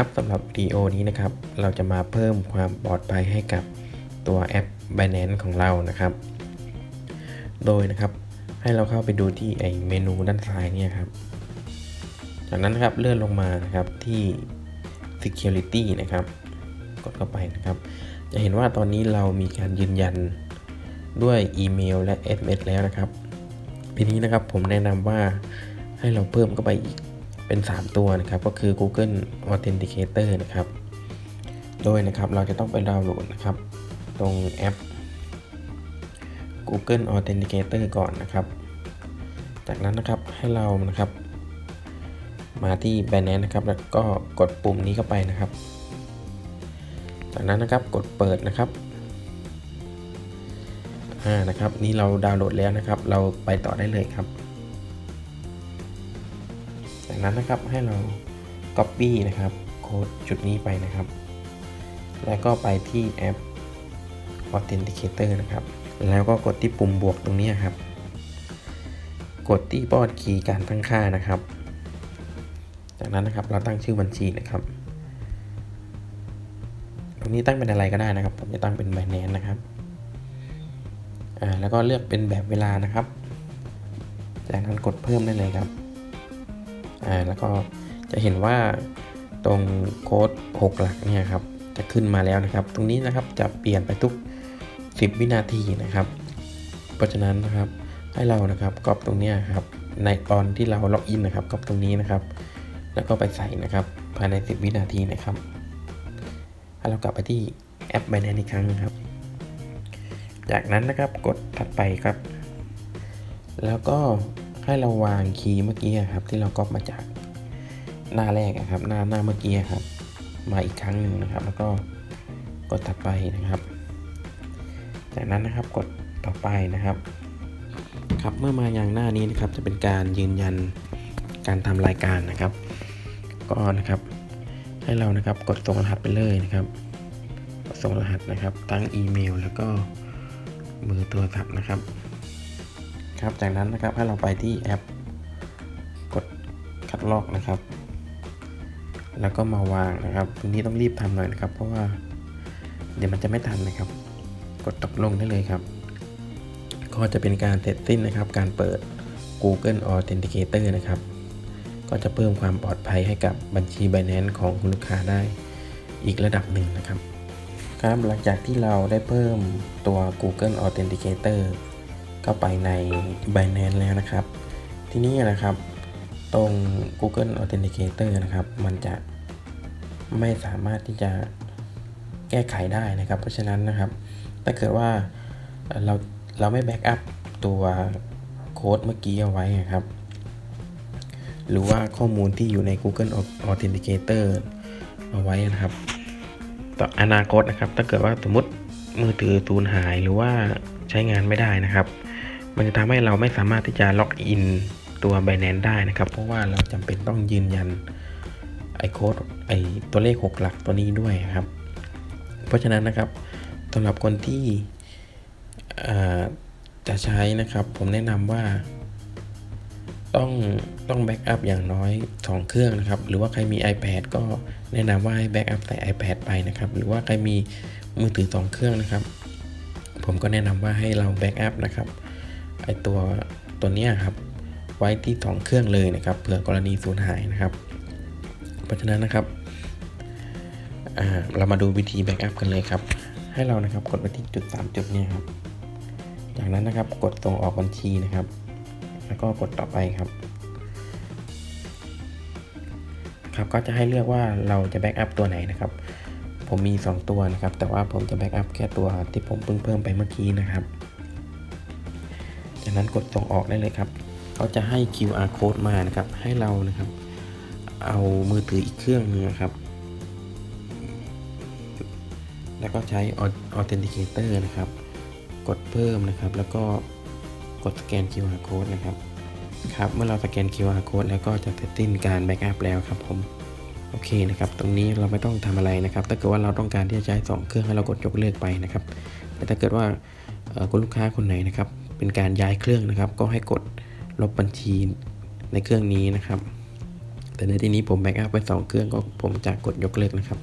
ครับสำหรับวิดีโอนี้นะครับ เราจะมาเพิ่มความปลอดภัยให้กับตัวแอป Binance ของเรานะครับ โดยนะครับให้เราเข้าไปดูที่ไอเมนูด้านซ้ายเนี่ยครับ จากนั้นครับเลื่อนลงมานะครับที่ security นะครับ กดเข้าไปนะครับ จะเห็นว่าตอนนี้เรามีการยืนยันด้วยอีเมลและ SMS แล้วนะครับ ทีนี้นะครับผมแนะนำว่าให้เราเพิ่มเข้าไปอีก เป็น 3 ตัวนะครับ ก็คือ Google Authenticator นะครับ โดยนะครับเราจะต้องไปดาวน์โหลดนะครับ ตรงแอป Google Authenticator ก่อนนะครับ จากนั้นนะครับให้เรานะครับ มาที่ Binance นะครับ แล้วก็กดปุ่มนี้เข้าไปนะครับ จากนั้นนะครับกดเปิดนะครับอ่านะครับ นี่เราดาวน์โหลดแล้วนะครับ เราไปต่อได้เลยครับ จากนั้นนะครับให้เรา Copy นะครับโค้ดจุดนี้ไปนะครับ แล้วก็ไปที่แอป Authenticator นะครับ แล้วก็กดที่ปุ่มบวกตรงนี้ครับ กดที่ปอนคีย์การตั้งค่านะครับ จากนั้นนะครับเราตั้งชื่อบัญชีนะครับ ตรงนี้ตั้งเป็นอะไรก็ได้นะครับ ผมจะตั้งเป็น Binance นะครับอ่าแล้วก็เลือกเป็นแบบเวลานะครับ จากนั้นกดเพิ่มได้เลยครับ อ่าแล้วก็จะเห็นว่าตรงโค้ด6หลักเนี่ยครับจะขึ้นมาแล้วนะครับ ตรงนี้นะครับจะเปลี่ยนไปทุก 10 วินาทีนะครับ เพราะฉะนั้นนะครับให้เรานะครับก๊อปตรงนี้ครับในตอนที่เราล็อกอินนะครับก๊อปตรงนี้นะครับ แล้วก็ไปใส่นะครับภายใน 10 วินาทีนะครับให้เรากลับไปที่แอป Binance อีกครั้งนะครับ จากนั้นนะครับกดถัดไปครับ แล้วก็ ให้เราวางคีย์เมื่อกี้ครับ ที่เราก๊อปมาจากหน้าแรกอะครับ หน้าหน้าเมื่อกี้ครับ มาอีกครั้งหนึ่งนะครับ แล้วก็กดถัดไปนะครับ จากนั้นนะครับกดต่อไปนะครับ ครับเมื่อมาอย่างหน้านี้นะครับ จะเป็นการยืนยันการทำรายการนะครับ ก็นะครับ ให้เรานะครับกดส่งรหัสไปเลยนะครับส่งรหัสนะครับตั้งอีเมล แล้วก็เบอร์โทรศัพท์นะครับ ครับ จากนั้นนะครับให้เราไปที่แอป กดคัดลอกนะครับ แล้วก็มาวางนะครับตรงนี้ต้องรีบทำหน่อยนะครับ เพราะว่าเดี๋ยวมันจะไม่ทันนะครับ กดตกลงได้เลยครับ ก็จะเป็นการเสร็จสิ้นนะครับ การเปิด Google Authenticator นะครับ ก็จะเพิ่มความปลอดภัยให้กับบัญชี Binance ของคุณลูกค้าได้อีกระดับหนึ่งนะครับครับหลังจากที่เราได้เพิ่มตัว Google Authenticator เข้าไปใน Binance แล้วนะครับ ที่นี่นะครับตรง Google Authenticator นะครับ มันจะไม่สามารถที่จะแก้ไขได้นะครับ เพราะฉะนั้นนะครับ ถ้าเกิดว่าเราเราไม่แบ็กอัพตัวโค้ดเมื่อกี้เอาไว้นะครับ หรือว่าข้อมูลที่อยู่ใน Google Authenticator เอาไว้นะครับ ต่ออนาคตนะครับ ถ้าเกิดว่าสมมติมือถือสูญหายหรือว่าใช้งานไม่ได้นะครับ มันจะทำให้เราไม่สามารถที่จะล็อกอินตัว Binance ได้นะครับ เพราะว่าเราจำเป็นต้องยืนยันไอโค้ดไอตัวเลข 6 หลักตัวนี้ด้วยครับ เพราะฉะนั้นนะครับสำหรับคนที่จะใช้นะครับ ผมแนะนำว่าต้องต้องแบ็กอัพอย่างน้อย 2 เครื่องนะครับ หรือว่าใครมี iPad ก็แนะนำว่าให้แบ็กอัพใส่ iPad ไปนะครับ หรือว่าใครมีมือถือ 2 เครื่องนะครับ ผมก็แนะนำว่าให้เราแบ็กอัพนะครับ ไอตัวตัวเนี้ยครับไว้ที่ 2 เครื่องเลยนะครับเผื่อกรณีสูญหายนะครับ เพราะฉะนั้นนะครับเรามาดูวิธีแบ็กอัพกันเลยครับ ให้เรานะครับกดไปที่จุด 3 จุดนี้ครับจากนั้นนะครับกดส่งออกบัญชีนะครับ แล้วก็กดต่อไปครับครับก็จะให้เลือกว่าเราจะแบ็กอัพตัวไหนนะครับ ผมมี 2 ตัวนะครับ แต่ว่าผมจะแบ็กอัพแค่ตัวที่ผมเพิ่งเพิ่มไปเมื่อกี้นะครับ จากนั้นกดส่งออกได้เลยครับเขาจะให้ QR code มานะครับ ให้เรานะครับ เอามือถืออีกเครื่องนึงนะครับ แล้วก็ใช้ Authenticator นะครับ กดเพิ่มนะครับ แล้วก็กดสแกน QR code นะครับครับ เมื่อเราสแกน QR code แล้วก็จะเสร็จสิ้นการแบ็กอัพแล้วครับผม โอเคนะครับ ตรงนี้เราไม่ต้องทำอะไรนะครับ ถ้าเกิดว่าเราต้องการที่จะใช้ 2 เครื่องให้เรากดยกเลิกไปนะครับ แต่ถ้าเกิดว่าคุณลูกค้าคนไหนนะครับ เป็นการย้ายเครื่องนะครับ ก็ให้กดลบบัญชีในเครื่องนี้นะครับ แต่ในที่นี้ผมแบ็กอัพไว้สองเครื่องก็ผมจะกดยกเลิกนะครับ